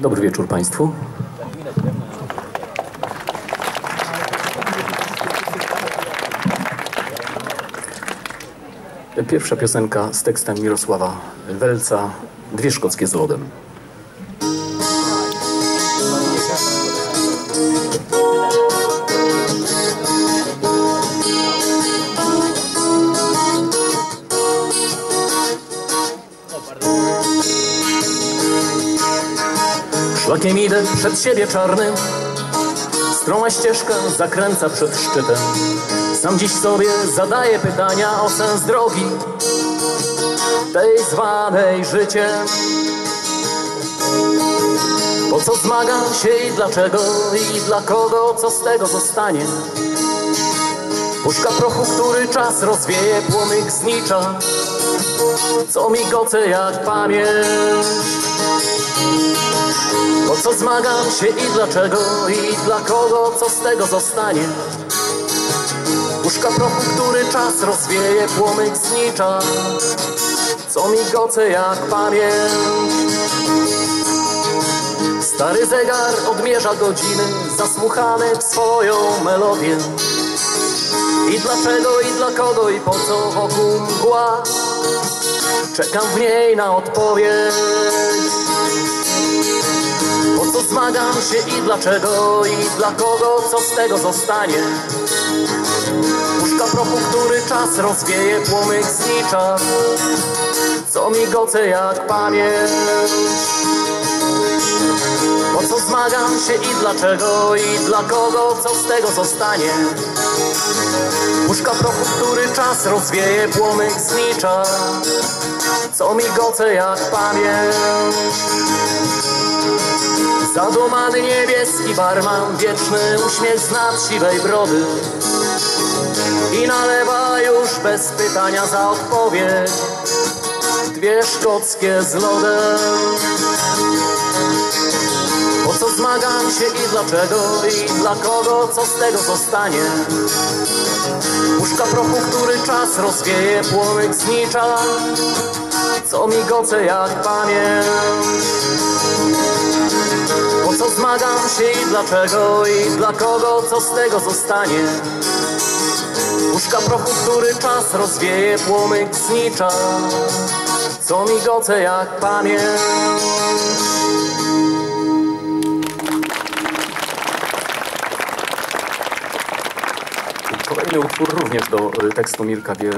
Dobry wieczór Państwu. Pierwsza piosenka z tekstem Mirosława Welca, Dwie szkockie z lodem. Szlakiem idę przed siebie czarnym. Stroma ścieżka zakręca przed szczytem. Sam dziś sobie zadaję pytania o sens drogi Tej zwanej życiem. Po co zmagam się i dlaczego I dla kogo, co z tego zostanie? Puszka prochu, który czas rozwieje Płomyk znicza. Co migoce jak pamięć po co zmagam się i dlaczego i dla kogo, co z tego zostanie? Puszka prochu, który czas rozwieje, płomyk znicza, co migoce jak pamięć. Stary zegar odmierza godziny, zasmuchane w swoją melodię. I dlaczego, i dla kogo, i po co wokół mgła? Czekam w niej na odpowiedź. Po co zmagam się i dlaczego i dla kogo, co z tego zostanie? Puszka prochu, który czas rozwieje, płomyk znicza, co migoce jak pamięć. Po co zmagam się i dlaczego i dla kogo, co z tego zostanie? Puszka prochu, który czas rozwieje, płomyk znicza, co migoce jak pamięć. Zadumany niebieski barman, wieczny uśmiech z nad siwej brody. I nalewa już bez pytania za odpowiedź. Dwie szkockie z lodem. Po co zmagam się i dlaczego? I dla kogo, co z tego zostanie? Puszka prochu, który czas rozwieje, płomyk znicza Co migoce jak pamięć po co zmagam się i dlaczego i dla kogo, co z tego zostanie? Puszka prochu, który czas rozwieje, płomyk znicza, co migoce jak pamięć. Kolejny utwór również do tekstu Mirka Wie